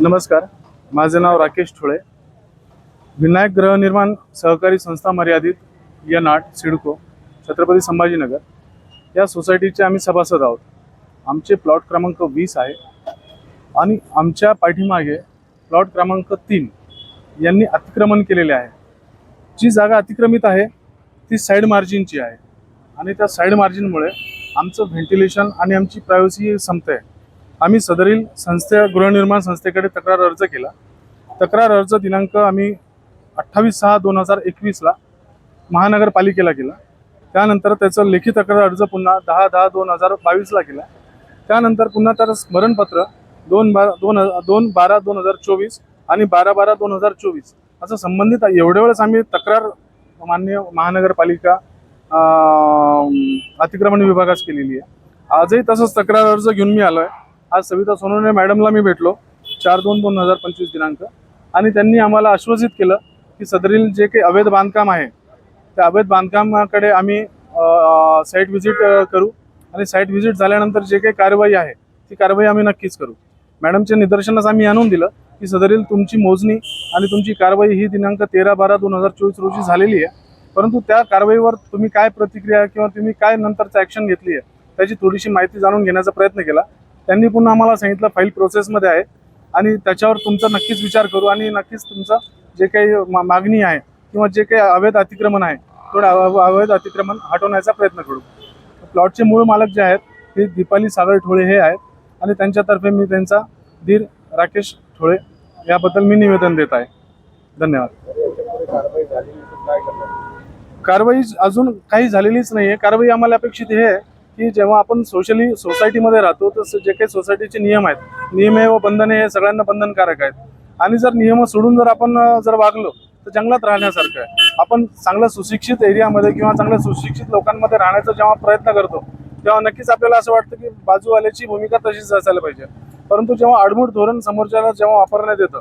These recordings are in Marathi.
नमस्कार. माझे नाव राकेश ठोळे. विनायक गृहनिर्माण सहकारी संस्था मर्यादित या नाट सिडको छत्रपती संभाजीनगर या सोसायटीचे आम्ही सभासद आहोत. आमचे प्लॉट क्रमांक वीस आहे आणि आमच्या पाठीमागे प्लॉट क्रमांक तीन यांनी अतिक्रमण केलेले आहे. जी जागा अतिक्रमित आहे ती साईड मार्जिनची आहे आणि त्या साईड मार्जिनमुळे आमचं व्हेंटिलेशन आणि आमची प्रायव्हसी संपते. आम्ही सदरील संस्थे गृहनिर्माण संस्थेकडे तक्रार अर्ज केला. तक्रार अर्ज दिनांक आम्ही अठ्ठावीस सहा दोन हजार एकवीसला महानगरपालिकेला केला. त्यानंतर त्याचं लेखी तक्रार अर्ज पुन्हा दहा दहा दोन हजार बावीसला केला. त्यानंतर पुन्हा त्याचं स्मरणपत्र दोन बारा दोन हजार दोन बारा दोन हजार चोवीस आणि बारा बारा दोन हजार चोवीस असं संबंधित एवढ्या वेळेस आम्ही तक्रार मान्य महानगरपालिका अतिक्रमण विभागास केलेली आहे. आजही तसंच तक्रार अर्ज घेऊन मी आलो आहे आज सविता सोनवणे मॅडमला मी भेटलो. चार दोन दोन हजार पंचवीस दिनांक. आणि त्यांनी आम्हाला आश्वासित केलं की सदरील जे काही अवैध बांधकाम आहे त्या अवैध बांधकामाकडे आम्ही साईट व्हिजिट करू. आणि साईट व्हिजिट झाल्यानंतर जे काही कारवाई आहे ती कारवाई आम्ही नक्कीच करू. मॅडमच्या निदर्शनास आम्ही आणून दिलं की सदरील तुमची मोजणी आणि तुमची कारवाई ही दिनांक तेरा बारा दोन हजार चोवीस रोजी झालेली आहे. परंतु त्या कारवाईवर तुम्ही काय प्रतिक्रिया किंवा तुम्ही काय नंतरचं ॲक्शन घेतली आहे त्याची थोडीशी माहिती जाणून घेण्याचा प्रयत्न केला. त्यांनी पुन्हा आम्हाला सांगितलं फाईल प्रोसेसमध्ये आहे आणि त्याच्यावर तुमचा नक्कीच विचार करू आणि नक्कीच तुमचं जे काही मा- मागणी आहे किंवा जे काही अवैध अतिक्रमण आहे थोडं अव- अवैध अतिक्रमण हटवण्याचा प्रयत्न करू. प्लॉटचे मूळ मालक जे आहेत हे दीपाली सागर ठोळे हे आहेत आणि त्यांच्यातर्फे मी त्यांचा धीर राकेश ठोळे याबद्दल मी निवेदन देत आहे. धन्यवाद. कारवाई अजून काही झालेलीच नाही आहे कारवाई आम्हाला अपेक्षित हे आहे की जेव्हा आपण सोशली सोसायटीमध्ये राहतो तर जे काही सोसायटीचे नियम आहेत नियमे व बंधने हे सगळ्यांना बंधनकारक आहेत. आणि जर नियम सोडून जर आपण जर वागलो तर जंगलात राहण्यासारखं आहे. आपण चांगल्या सुशिक्षित एरियामध्ये किंवा चांगल्या सुशिक्षित लोकांमध्ये राहण्याचा जेव्हा प्रयत्न करतो तेव्हा नक्कीच आपल्याला असं वाटतं की बाजूवाल्याची भूमिका तशीच असायला पाहिजे. परंतु जेव्हा आडमूड धोरण समोरच्याला जेव्हा वापरण्यात येतं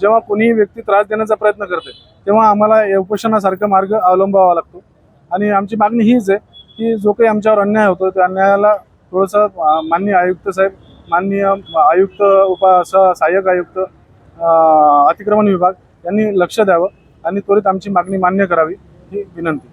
जेव्हा कोणीही व्यक्ती त्रास देण्याचा प्रयत्न करते तेव्हा आम्हाला या उपोषणासारखा मार्ग अवलंबावा लागतो. आणि आमची मागणी हीच आहे की जो काही आमच्यावर अन्याय होतो त्या अन्यायाला थोडंसं माननीय आयुक्त साहेब माननीय आयुक्त उपा सहाय्यक आयुक्त अतिक्रमण विभाग यांनी लक्ष द्यावं आणि त्वरित आमची मागणी मान्य करावी ही विनंती.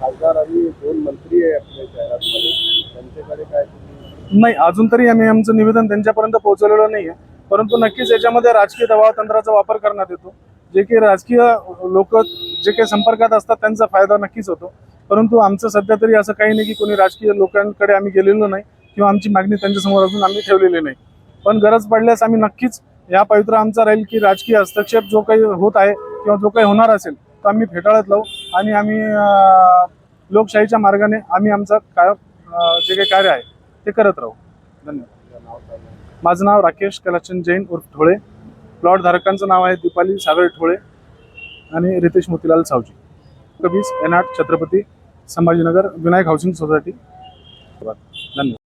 खासदार आणि दोन मंत्री आहे आपल्या शहरामध्ये. त्यांच्याकडे काय तुम्ही नाही अजून तरी आम्ही आमचं निवेदन त्यांच्यापर्यंत पोहोचवलेलं नाही आहे परंतु नक्कीच याच्यामध्ये राजकीय दबावतंत्राचा वापर करण्यात येतो. जे काही राजकीय लोक जे काही संपर्कात असतात त्यांचा फायदा नक्कीच होतो. परंतु आमचं सध्या तरी असं काही नाही की कोणी राजकीय लोकांकडे आम्ही गेलेलो नाही किंवा आमची मागणी त्यांच्यासमोर अजून आम्ही ठेवलेली नाही. पण गरज पडल्यास आम्ही नक्कीच या पवित्र आमचा राहील की राजकीय हस्तक्षेप जो काही होत आहे किंवा जो काही होणार असेल तो आम्ही फेटाळत लावू आणि आम्ही लोकशाहीच्या मार्गाने आम्ही आमचं काय जे काही कार्य आहे ते करत राहू. धन्यवाद. माझं नाव राकेश कलाचंद जैन उर्फ ठोळे प्लॉट धारकांचं नाव आहे दीपाली सागर ठोळे आणि रितेश मोतीलाल सावजी. कबीस एन आठ छत्रपती संभाजीनगर विनायक हाऊसिंग सोसायटी. धन्यवाद